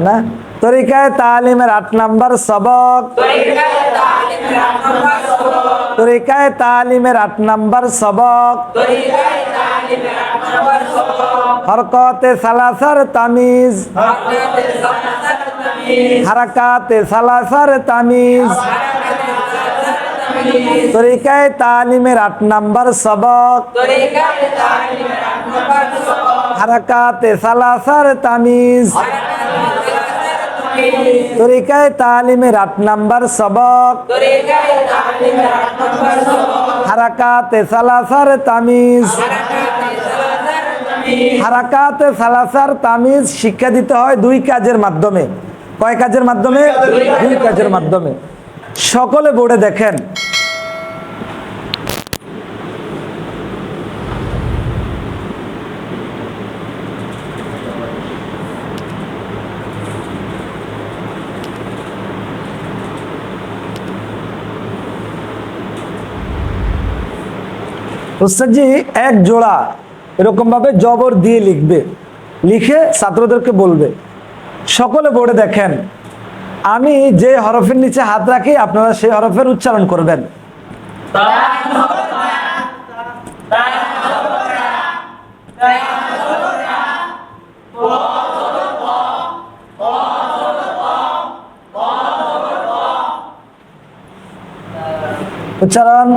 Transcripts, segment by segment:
না তরিকায় তালিমের আট নাম্বার সবক তরিকায় তালিমের আট নাম্বার সবক হরকতে সালাসার তামিজ হারাকাতে সালাসার তামিজ তরিকায় তালিমের আট নাম্বার সবক হারাকাতে সালাসার তামিজ তরিকায় তালিমের আট নাম্বার সবক। হারাকাতে সালাসার তামিজ। হারাকাতে সালাসার তামিজ। শিক্ষা দিতে হয় দুই কাজের মাধ্যমে। কয় কাজের মাধ্যমে? দুই কাজের মাধ্যমে। সকলে বোর্ডে দেখেন। উস্তাদজি, এক জোড়া এরকম ভাবে জবর দিয়ে লিখবে। লিখে ছাত্রদেরকে বলবে, সকলে বোর্ডে দেখেন, আমি যে হরফের নিচে হাত রাখি, আপনারা সেই হরফের উচ্চারণ করবেন। উচ্চারণ।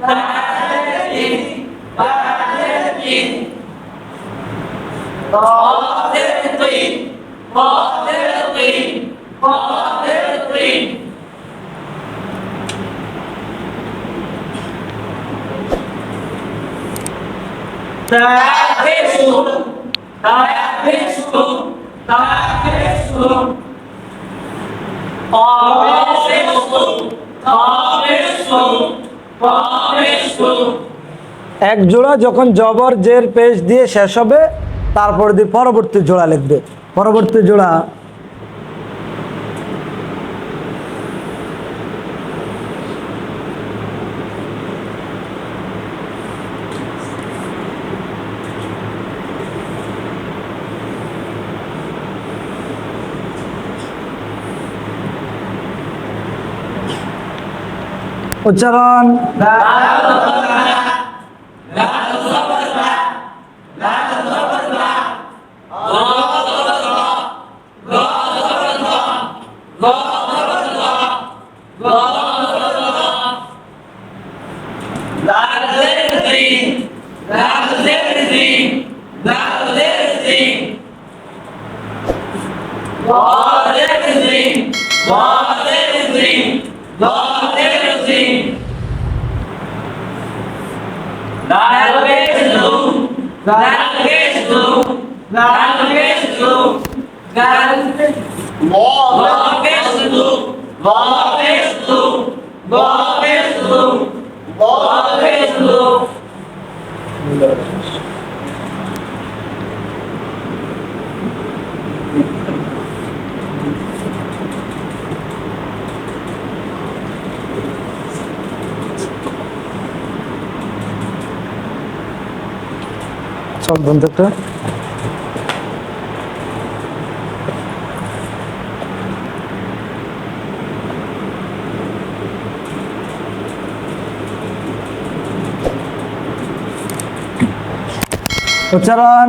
Palestin, Palestin. Palestin, Palestin, Palestin. Travessura, travessura, travessura. Travessura, travessura. এক জোড়া যখন জবর জের পেশ দিয়ে শেষ হবে, তারপর দিয়ে পরবর্তী জোড়া লিখবে। পরবর্তী জোড়া উচ্চারণ não garantejo, não Garantejo, garantejo, garantejo, garantejo. Obrigado, Jesus. চল বন্ধুটা উচ্চারণ।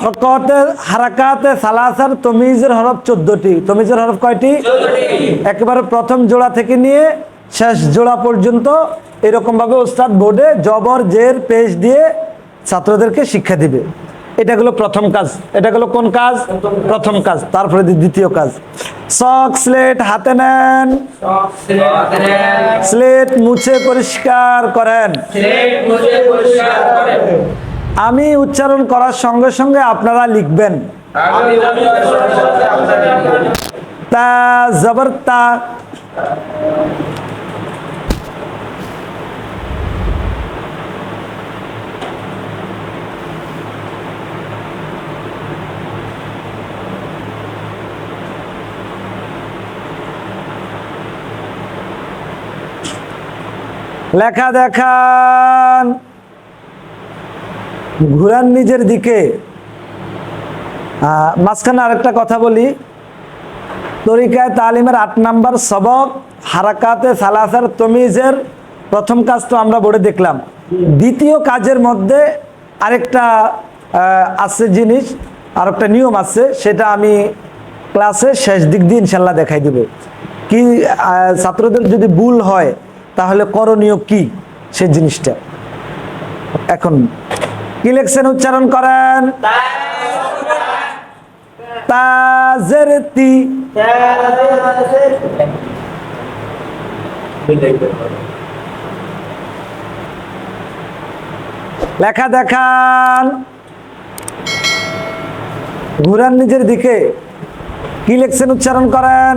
হরকতে হারাকাতে সালাসার তমিজের হরফ চোদ্দটি। তমিজের হরফ কয়টি? একেবারে প্রথম জোড়া থেকে নিয়ে শেষ জোড়া পর্যন্ত এরকম ভাবে ওস্তাদ বোর্ডে জবর জের পেশ দিয়ে ছাত্রদেরকে শিক্ষা দিবে। এটা হলো প্রথম কাজ। এটা হলো কোন কাজ? প্রথম কাজ তারপরে দ্বিতীয় কাজ। চক স্লেট হাতে নেন। স্লেট মুছে পরিষ্কার করেন। আমি উচ্চারণ করার সঙ্গে সঙ্গে আপনারা লিখবেন। জবর তা লেখা দেখান। ঘুরান নিজের দিকে। মাঝখানে আরেকটা কথা বলি। তরিকায় তালিমের আট নাম্বার সবক, হারাকাতে, সালাসার, তমিজের প্রথম কাজ তো আমরা বোর্ডে দেখলাম। দ্বিতীয় কাজের মধ্যে আরেকটা আছে জিনিস আর একটা নিয়ম আছে, সেটা আমি ক্লাসে শেষ দিক দিয়ে ইনশাল্লাহ দেখাই দেব। কি ছাত্রদের যদি ভুল হয়, তাহলে করণীয় কি সে জিনিসটা? এখন কি লেখছেন উচ্চারণ করেন। তাজেরতি। লেখা দেখান। ঘুরান নিজের দিকে। কি লেখছেন উচ্চারণ করেন?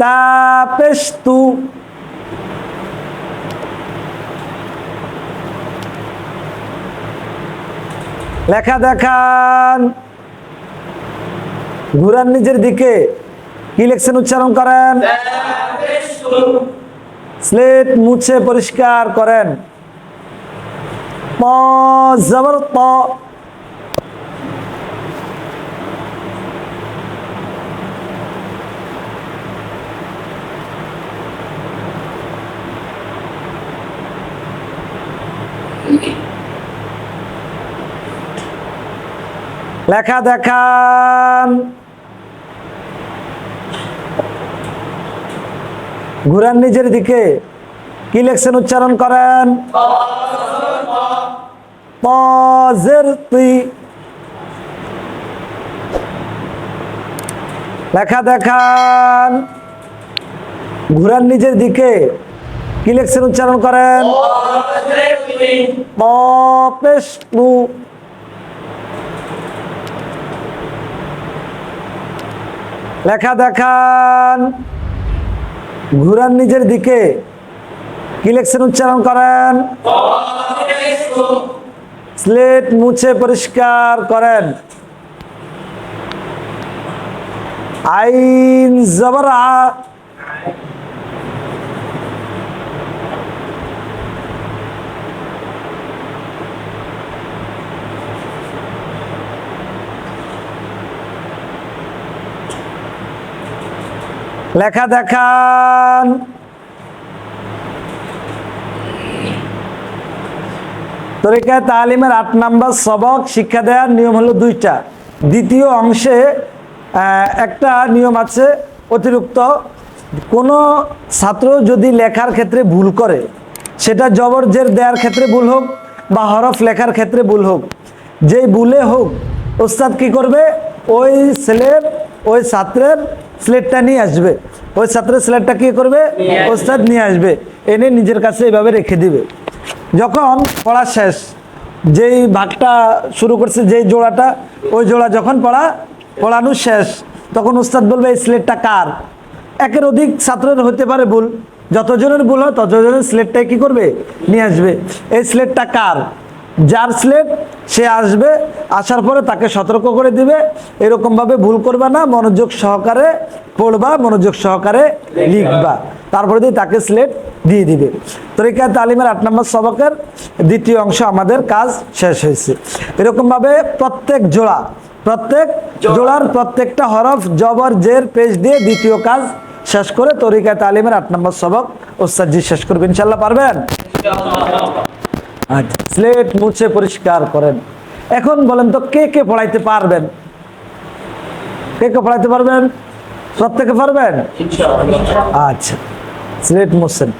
তাপেস্তু। লেখা দেখান। ঘুরান নিজের দিকে। কি লেখছেন উচ্চারণ করেন? স্লেট মুছে পরিষ্কার করেন। প জবর লেখা দেখান। ঘুরান নিজের দিকে। কি লেখছেন উচ্চারণ করেন? লেখা দেখান। ঘুরান নিজের দিকে। কি লেখছেন উচ্চারণ করেন? লেখা দেখান। ঘুরান নিজের দিকে। কি লেখছেন উচ্চারণ করেন? স্লেট মুছে পরিষ্কার করেন। আইন জবর লেখা দেখান। তরিকা তালিমের আট নাম্বার সবক, শিক্ষা দেওয়ার নিয়ম হলো দুইটা। দ্বিতীয় অংশে একটা নিয়ম আছে অতিরিক্ত। কোনো ছাত্র যদি লেখার ক্ষেত্রে ভুল করে, সেটা জবর জের দেওয়ার ক্ষেত্রে ভুল হোক বা হরফ লেখার ক্ষেত্রে ভুল হোক। যেই ভুলে হোক, ওস্তাদ কি করবে? ওই ছেলের, ওই ছাত্রের স্লেটটা নিয়ে আসবে। ওই ছাত্রের স্লেটটা কী করবে? ওস্তাদ নিয়ে আসবে। এনে নিজের কাছে এভাবে রেখে দিবে। যখন পড়া শেষ যেই ভাগটা শুরু করছে যেই জোড়াটা ওই জোড়া যখন পড়া পড়ানো শেষ তখন উস্তাদ বলবে এই স্লেটটা কার? একের অধিক ছাত্রের হতে পারে ভুল। যতজনের ভুল হয় ততজনের স্লেটটাই কি করবে? নিয়ে আসবে। এই স্লেটটা কার? যার স্লেট সে আসবে আসার পরে তাকে সতর্ক করে দিবে। এরকমভাবে ভুল করবে না মনোযোগ সহকারে পড়বা মনোযোগ সহকারে লিখবা। তারপরে দিয়ে তাকে স্লেট দিয়ে দিবে। তরিকা তালিমের আট নম্বর সবকের দ্বিতীয় অংশ আমাদের কাজ শেষ হয়েছে। এরকমভাবে প্রত্যেক জোড়া প্রত্যেক জোড়ার প্রত্যেকটা হরফ জবর জের পেজ দিয়ে দ্বিতীয় কাজ শেষ করে তরিকা তালিমের আট নম্বর সবক ওস্তাদজি শেষ করবে। ইনশাল্লাহ পারবেন? আচ্ছা স্লেট মুছে পরিষ্কার করেন। এখন বলেন তো কে কে পড়াইতে পারবেন? কে কে পড়াইতে পারবেন? প্রত্যেকে পারবেন? আচ্ছা স্লেট মুছেন।